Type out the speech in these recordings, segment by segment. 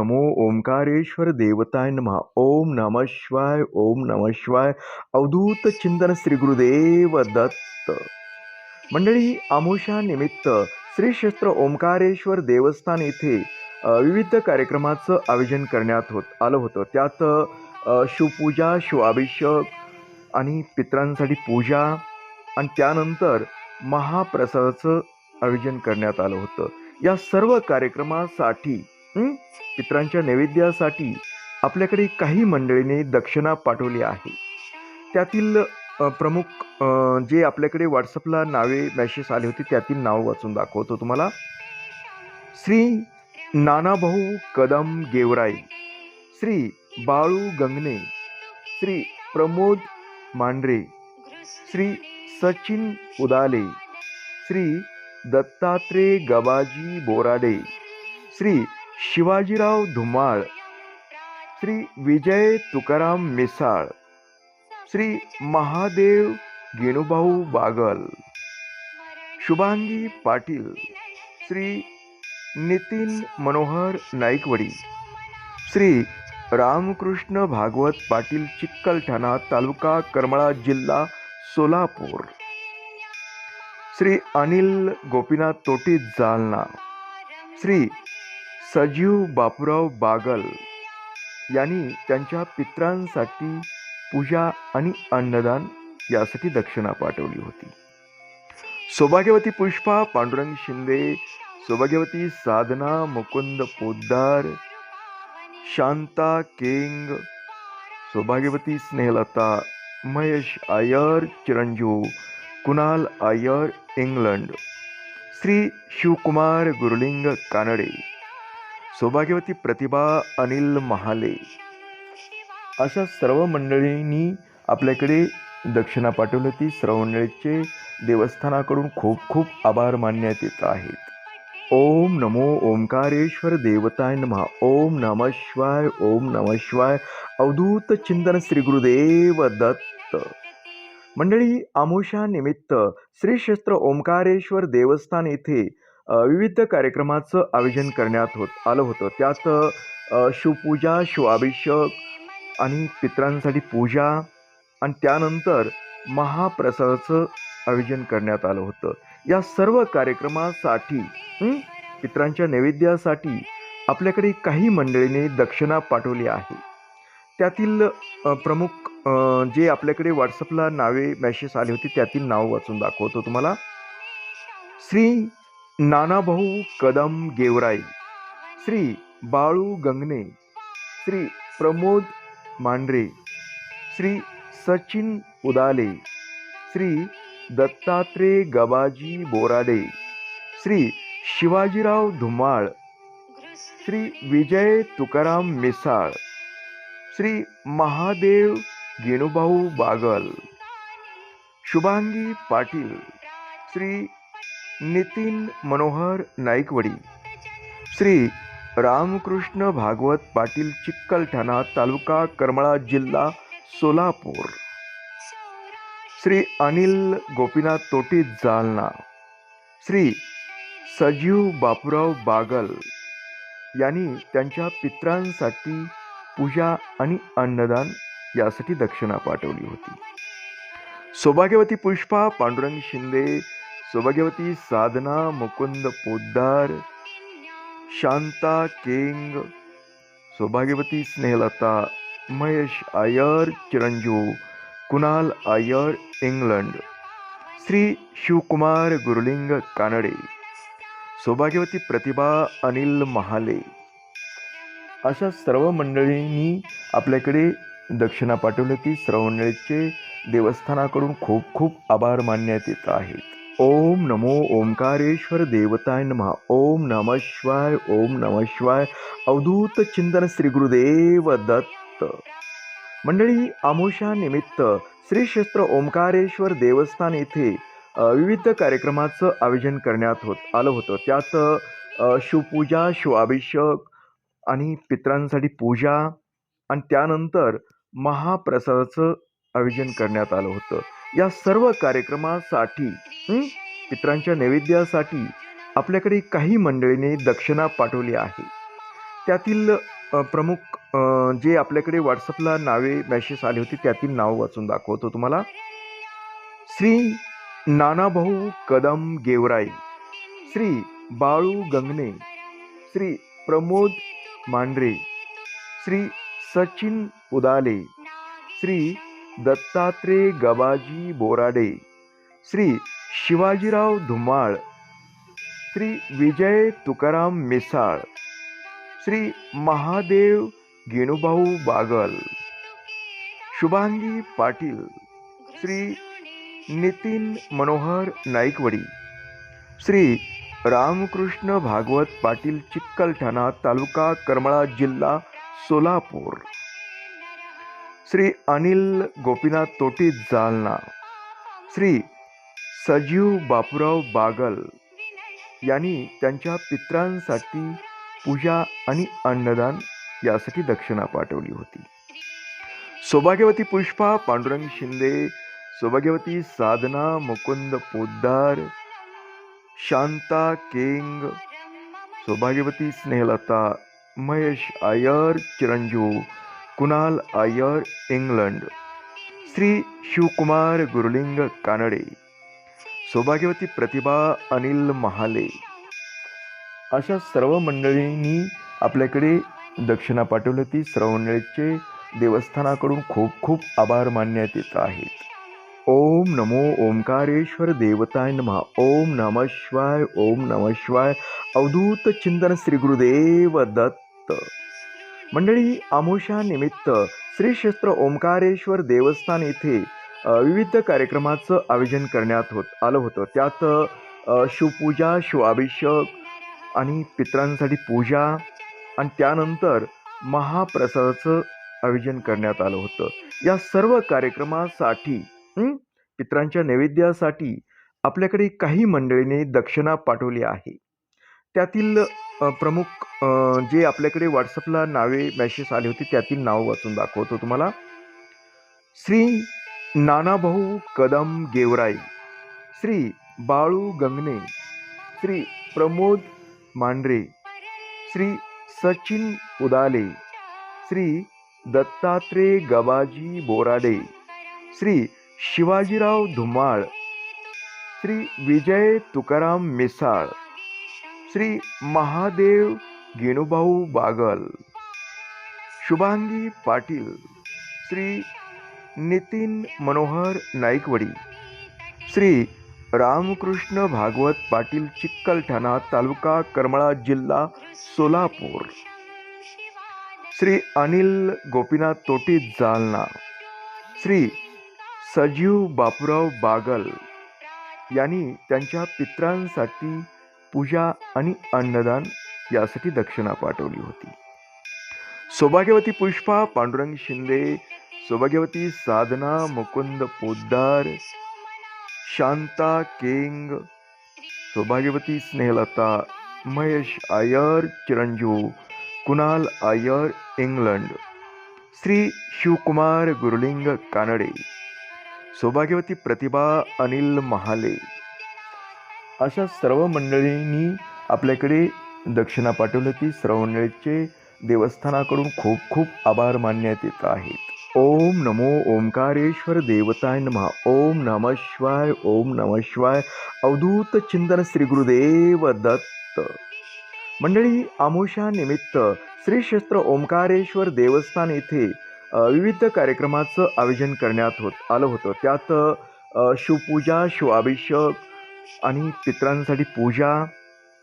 नमो ओंकारेश्वर देवताय नमः. ओम नम शिवाय ओम नम शिवाय. अवधूत चिंतन श्री गुरुदेव दत्त. मंडळी आमोशानिमित्त श्री क्षेत्र ओंकारेश्वर देवस्थान येथे विविध कार्यक्रमाचं आयोजन करण्यात होत आलं होतं. त्यात शिवपूजा शिवाभिषेक आणि पितरांसाठी पूजा आणि त्यानंतर महाप्रसादाचं आयोजन करण्यात आलं होतं. या सर्व कार्यक्रमासाठी पित्रांच्या नैवेद्यासाठी आपल्याकडे काही मंडळीने दक्षिणा पाठवली आहे. त्यातील प्रमुख जे आपल्याकडे व्हॉट्सअपला नावे मॅसेज आले होते त्यातील नाव वाचून दाखवतो तुम्हाला. श्री नानाभाऊ कदम गेवराई श्री बाळू गंगणे श्री प्रमोद मांढरे श्री सचिन उदाले श्री दत्तात्रेय गबाजी बोराडे श्री शिवाजीराव धुमाळ श्री विजय तुकाराम मिसाळ श्री महादेव गेणुभाऊ बागल शुभांगी पाटील श्री नितीन मनोहर नाईकवडी श्री रामकृष्ण भागवत पाटील चिक्कलठाणा तालुका करमळा जिल्हा सोलापूर श्री अनिल गोपीनाथ तोटी जालना श्री सजीव बापूराव बागल यांनी त्यांच्या पित्रांसाठी पूजा आणि अन्नदान यासाठी दक्षिणा पाठवली होती. सौभाग्यवती पुष्पा पांडुरंग शिंदे सौभाग्यवती साधना मुकुंद पोद्दार शांता केंग सौभाग्यवती स्नेहलता महेश आयर चिरंजीव कुणाल आयर इंग्लंड श्री शिवकुमार गुरुलिंग कानडे सौभाग्यवती प्रतिभा अनिल महाले. अशा सर्व मंडळींनी आपल्याकडे दक्षिणा पाठवली होती सर्व मंडळीचे देवस्थानाकडून खूप खूप आभार मानण्यात येत आहेत. ओम नमो ओंकारेश्वर देवताय नमः. ओम नम शिवाय ओम नम शिवाय अवधूत चिंतन श्री गुरुदेव दत्त. मंडळी आमोशा निमित्त श्री क्षेत्र ओंकारेश्वर देवस्थान येथे विविध कार्यक्रमाचं आयोजन करण्यात होत आलं होतं. त्यात शिवपूजा शिवाभिषेक आणि पित्रांसाठी पूजा आणि त्यानंतर महाप्रसादाचं आयोजन करण्यात आलं होतं. या सर्व कार्यक्रमासाठी पित्रांच्या नैवेद्यासाठी आपल्याकडे काही मंडळींनी दक्षिणा पाठवली आहे. त्यातील प्रमुख जे आपल्याकडे व्हॉट्सअपला नावे मॅसेज आले होते त्यातील नाव वाचून दाखवतो तुम्हाला. श्री नानाभाऊ कदम गेवराई, श्री बाळू गंगणे श्री प्रमोद मांढरे, श्री सचिन उदाले, श्री दत्तात्रय गबाजी बोराडे, श्री शिवाजीराव धुमाळ, श्री विजय तुकाराम मिसाळ, श्री महादेव गेणुभाऊ बागल, शुभांगी पाटील, श्री नितीन मनोहर नाईकवडी. श्री रामकृष्ण भागवत पाटील चिक्कलठाणा तालुका करमळा जिल्हा सोलापूर. श्री अनिल गोपीनाथ तोटी जालना. श्री सजीव बापूराव बागल यांनी त्यांच्या पित्रांसाठी पूजा आणि अन्नदान यासाठी दक्षिणा पाठवली होती. सौभाग्यवती पुष्पा पांडुरंग शिंदे सौभाग्यवती साधना मुकुंद पोद्दार शांता केंग सौभाग्यवती स्नेहलता महेश आयर चिरंजीव कुणाल आयर इंग्लंड श्री शिवकुमार गुरुलिंग कानडे सौभाग्यवती प्रतिभा अनिल महाले. अशा सर्व मंडळींनी आपल्याकडे दक्षिणा पाठवली होती सर्व मंडळीचे देवस्थानाकडून खूप खूप आभार मानण्यात येत आहेत. ओम नमो ओंकारेश्वर देवताय नमः। ओम नम शिवाय ओम नम शिवाय। अवधूत चिंतन श्री गुरुदेव दत्त। मंडळी आमोशानिमित्त श्री क्षेत्र ओंकारेश्वर देवस्थान येथे विविध कार्यक्रमाचं आयोजन करण्यात होत आलं होतं. त्यात शिवपूजा शिवाभिषेक आणि पितरांसाठी पूजा आणि त्यानंतर महाप्रसादाचं आयोजन करण्यात आलं होतं. या सर्व कार्यक्रमासाठी पित्रांच्या नैवेद्यासाठी आपल्याकडे काही मंडळीने दक्षिणा पाठवली आहे. त्यातील प्रमुख जे आपल्याकडे व्हॉट्सअपला नावे मॅसेज आले होते त्यातील नाव वाचून दाखवतो तुम्हाला. श्री नानाभाऊ कदम गेवराई श्री बाळू गंगणे श्री प्रमोद मांढरे श्री सचिन उदाले श्री दत्तात्रय गबाजी बोराडे, श्री शिवाजीराव धुमाळ, श्री विजय तुकाराम मिसाळ, श्री महादेव गेणुभाऊ बागल, शुभांगी पाटील, श्री नितीन मनोहर नाईकवडी, श्री रामकृष्ण भागवत पाटील चिक्कलठाणा तालुका करमळा जिल्हा सोलापूर. श्री अनिल गोपीनाथ तोटी जालना. श्री सजीव बापूराव बागल यांनी त्यांच्या पित्रांसाठी पूजा आणि अन्नदान यासाठी दक्षिणा पाठवली होती. सौभाग्यवती पुष्पा पांडुरंग शिंदे सौभाग्यवती साधना मुकुंद पोद्दार शांता केंग सौभाग्यवती स्नेहलता महेश आयर चिरंजीव कुणाल आयर इंग्लंड. श्री शिवकुमार गुरुलिंग कानडे. सौभाग्यवती प्रतिभा अनिल महाले. अशा सर्व मंडळींनी आपल्याकडे दक्षिणा पाठवली होती सर्व मंडळीचे देवस्थानाकडून खूप खूप आभार मानण्यात येत आहेत. ओम नमो ओंकारेश्वर देवताय नमः. ओम नम शिवाय ओम नम शिवाय. अवधूत चिंतन श्री गुरुदेव दत्त. मंडळी आमोशानिमित्त श्री क्षेत्र ओंकारेश्वर देवस्थान येथे विविध कार्यक्रमाचं आयोजन करण्यात होत आलं होतं. त्यात शिवपूजा शिवाभिषेक आणि पित्रांसाठी पूजा आणि त्यानंतर महाप्रसादाचं आयोजन करण्यात आलं होतं. या सर्व कार्यक्रमासाठी पित्रांच्या नैवेद्यासाठी आपल्याकडे काही मंडळीने दक्षिणा पाठवली आहे. त्यातील प्रमुख जे आपल्याकडे व्हॉट्सअपला नावे मॅसेज आले होते त्यातील नाव वाचून दाखवतो तुम्हाला. श्री नानाभाऊ कदम गेवराई श्री बाळू गंगणे श्री प्रमोद मांढरे श्री सचिन उदाले श्री दत्तात्रय गबाजी बोराडे श्री शिवाजीराव धुमाळ श्री विजय तुकाराम मिसाळ श्री महादेव गेणुभाऊ बागल. शुभांगी पाटील श्री नितीन मनोहर नाईकवडी श्री रामकृष्ण भागवत पाटील चिक्कलठाणा तालुका करमळा जिल्हा सोलापूर श्री अनिल गोपीनाथ तोटी जालना श्री सजीव बापूराव बागल यांनी त्यांच्या पित्रांसाठी पूजा आणि अन्नदान यासाठी दक्षिणा पाठवली होती. सौभाग्यवती पुष्पा पांडुरंग शिंदे सौभाग्यवती साधना मुकुंद पोद्दार शांता केंग सौभाग्यवती स्नेहलता महेश आयर चिरंजीव कुणाल आयर इंग्लंड श्री शिवकुमार गुरुलिंग कानडे सौभाग्यवती प्रतिभा अनिल महाले अशा सर्व मंडळींनी आपल्याकडे दक्षिणा पाठवली होती सर्व मंडळीचे देवस्थानाकडून खूप खूप आभार मानण्यात येत आहेत. ओम नमो ओंकारेश्वर देवताय नमः. ओम नम शिवाय ओम नम शिवाय. अवधूत चिंतन श्री गुरुदेव दत्त. मंडळी आमोशानिमित्त श्री क्षेत्र ओंकारेश्वर देवस्थान येथे विविध कार्यक्रमाचं आयोजन करण्यात होत आलं होतं. त्यात शिवपूजा शिवाभिषेक आणि पित्रांसाठी पूजा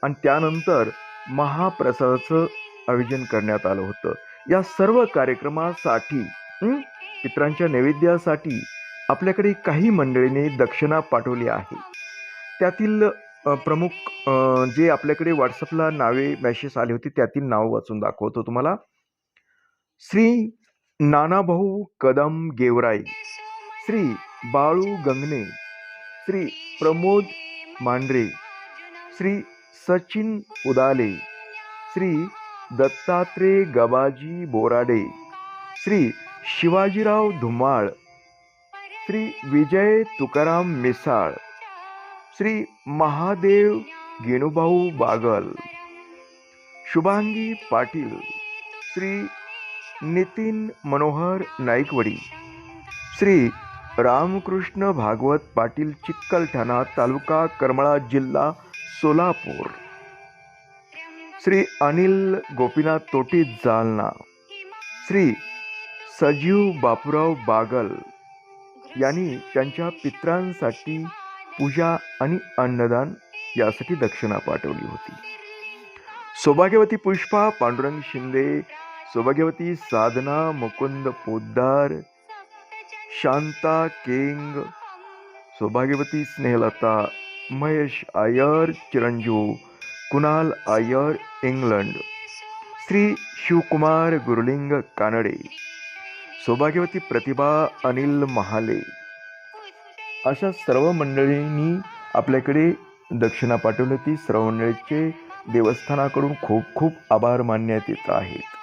आणि त्यानंतर महाप्रसादाचं आयोजन करण्यात आलं होतं. या सर्व कार्यक्रमासाठी पित्रांच्या नैवेद्यासाठी आपल्याकडे काही मंडळीने दक्षिणा पाठवली आहे. त्यातील प्रमुख जे आपल्याकडे व्हॉट्सअपला नावे मॅसेज आले होते त्यातील नाव वाचून दाखवतो तुम्हाला. श्री नानाभाऊ कदम गेवराई श्री बाळू गंगणे श्री प्रमोद मांढरे. श्री सचिन उदाले. श्री दत्तात्रेय गबाजी बोराडे. श्री शिवाजीराव धुमाळ. श्री विजय तुकाराम मिसाळ. श्री महादेव गेणुभाऊ बागल. शुभांगी पाटील. श्री नितीन मनोहर नाईकवडी. श्री रामकृष्ण भागवत पाटील चिक्कलठाणा तालुका करमळा जिल्हा सोलापूर. श्री अनिल गोपीनाथ तोटी जालना. श्री सजीव बापूराव बागल यांनी त्यांच्या पित्रांसाठी पूजा आणि अन्नदान यासाठी दक्षिणा पाठवली होती. सौभाग्यवती पुष्पा पांडुरंग शिंदे सौभाग्यवती साधना मुकुंद पोद्दार शांता केंग सौभाग्यवती स्नेहलता महेश आयर चिरंजीव कुणाल आयर इंग्लंड श्री शिवकुमार गुरुलिंग कानडे सौभाग्यवती प्रतिभा अनिल महाले. अशा सर्व मंडळींनी आपल्याकडे दक्षिणा पाठवली ती सर्व मंडळीचे देवस्थानाकडून खूप खूप आभार मानण्यात येत आहेत.